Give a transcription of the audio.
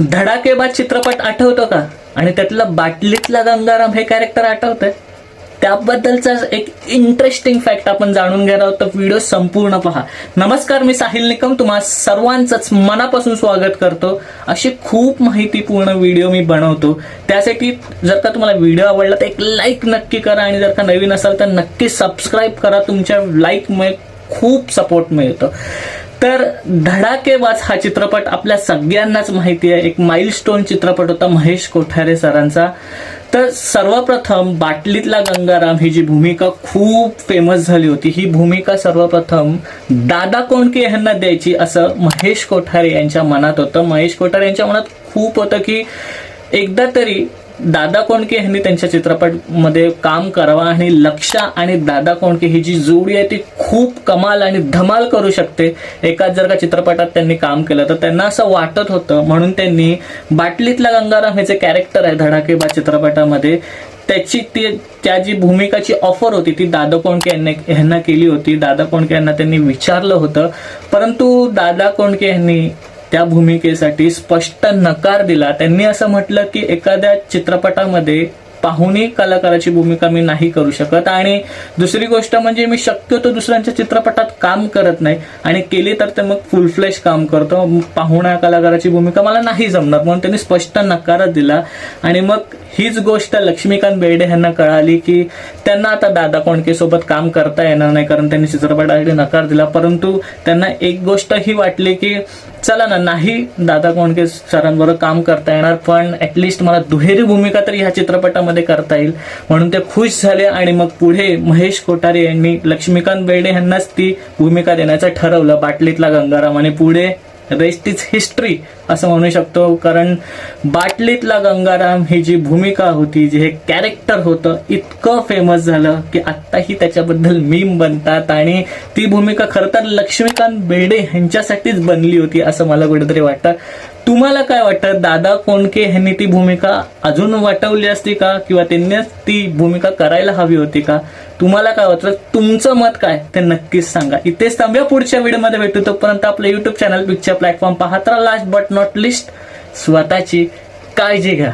धडाकेबाज चित्रपट आठवतो का? आणि त्यातला बाटलीतला गंगाराम हे कॅरेक्टर आठवतंय? त्याबद्दलचा एक इंटरेस्टिंग फॅक्ट आपण जाणून घेणार आहोत. तर व्हिडिओ संपूर्ण पहा. नमस्कार मी साहिल निकम. तुम्हा सर्वांचंच मनापासून स्वागत करतो. अशी खूप माहितीपूर्ण व्हिडिओ मी बनवतो. त्यासाठी जर का तुम्हाला व्हिडिओ आवडला तर एक लाईक नक्की करा. आणि जर का नवीन असाल तर नक्की सबस्क्राईब करा. तुमच्या लाईकमुळे खूप सपोर्ट मिळतो. तर धडाकेबाज हा चित्रपट आपल्या सगळ्यांनाच माहिती आहे. एक माइलस्टोन चित्रपट होता महेश कोठारे सरांचा. तर सर्वप्रथम बाटलीतला गंगाराम ही जी भूमिका खूप फेमस झाली होती ही भूमिका सर्वप्रथम दादा कोंडके यांना द्यायची असं महेश कोठारे यांच्या मनात होतं. महेश कोठारे यांच्या मनात खूप होतं की एकदा तरी दादा कोंडके यांनी त्यांच्या चित्रपटमध्ये काम करावं आणि लक्षा आणि दादा कोंडके ही जी जोडी आहे ती खूप कमाल आणि धमाल करू शकते. एकाच जर का चित्रपटात त्यांनी काम केलं तर त्यांना असं वाटत होतं. म्हणून त्यांनी बाटलीतला गंगाराम हे जे कॅरेक्टर आहे धडाकेबा चित्रपटामध्ये त्याची ती त्या जी भूमिकाची ऑफर होती ती दादा कोंडके यांनी यांना केली होती. दादा कोंडके यांना त्यांनी विचारलं होतं. परंतु दादा कोंडके यांनी त्या भूमिकेसाठी स्पष्ट नकार दिला. त्यांनी असं म्हटलं की एखाद्या चित्रपटामध्ये पाहुणी कलाकाराची भूमिका मी नाही करू शकत आणि दुसरी गोष्ट म्हणजे मी शक्यतो दुसऱ्यांच्या चित्रपटात काम करत नाही. आणि केली तर ते मग फुल फ्लेश काम करतो. पाहुण्या कलाकाराची भूमिका मला नाही जमणार म्हणून त्यांनी स्पष्ट नकारच दिला. आणि मग हीच गोष्ट लक्ष्मीकांत बेर्डे यांना कळाली की त्यांना आता दादा कोंडके सोबत काम करता येणार नाही कारण त्यांनी चित्रपटासाठी नकार दिला. परंतु त्यांना एक गोष्ट ही वाटली की चला ना नाही दादा कोंडके सरांबरोबर काम करता येणार पण ऍटलिस्ट मला दुहेरी भूमिका तरी ह्या चित्रपटामध्ये करता येईल. म्हणून ते खुश झाले आणि मग पुढे महेश कोठारे यांनी लक्ष्मीकांत बेर्डे यांनाच ती भूमिका देण्याचं ठरवलं बाटलीतला गंगाराम. आणि पुढे रेस्ट इज हिस्ट्री असं म्हणू शकतो. कारण बाटलीतला गंगाराम ही जी भूमिका होती जे हे कॅरेक्टर होतं इतकं फेमस झालं की आत्ताही त्याच्याबद्दल मीम बनतात आणि ती भूमिका खरं तर लक्ष्मीकांत बेर्डे यांच्यासाठीच बनली होती असं मला कुठेतरी वाटतं. तुम्हाला काय वाटतं? दादा कोंडके ह्यांनी ती भूमिका अजून वाटवली असती का? किंवा त्यांनीच ती भूमिका करायला हवी होती का? तुम्हाला काय वाटतं? तुमचं मत काय? ते नक्कीच सांगा. इथेच थांबूया. पुढच्या व्हिडिओमध्ये भेटू. तोपर्यंत आपलं युट्यूब चॅनल पिक्चर प्लॅटफॉर्म पाहत राहा. लास्ट बट नॉट लिस्ट स्वतःची काळजी घ्या.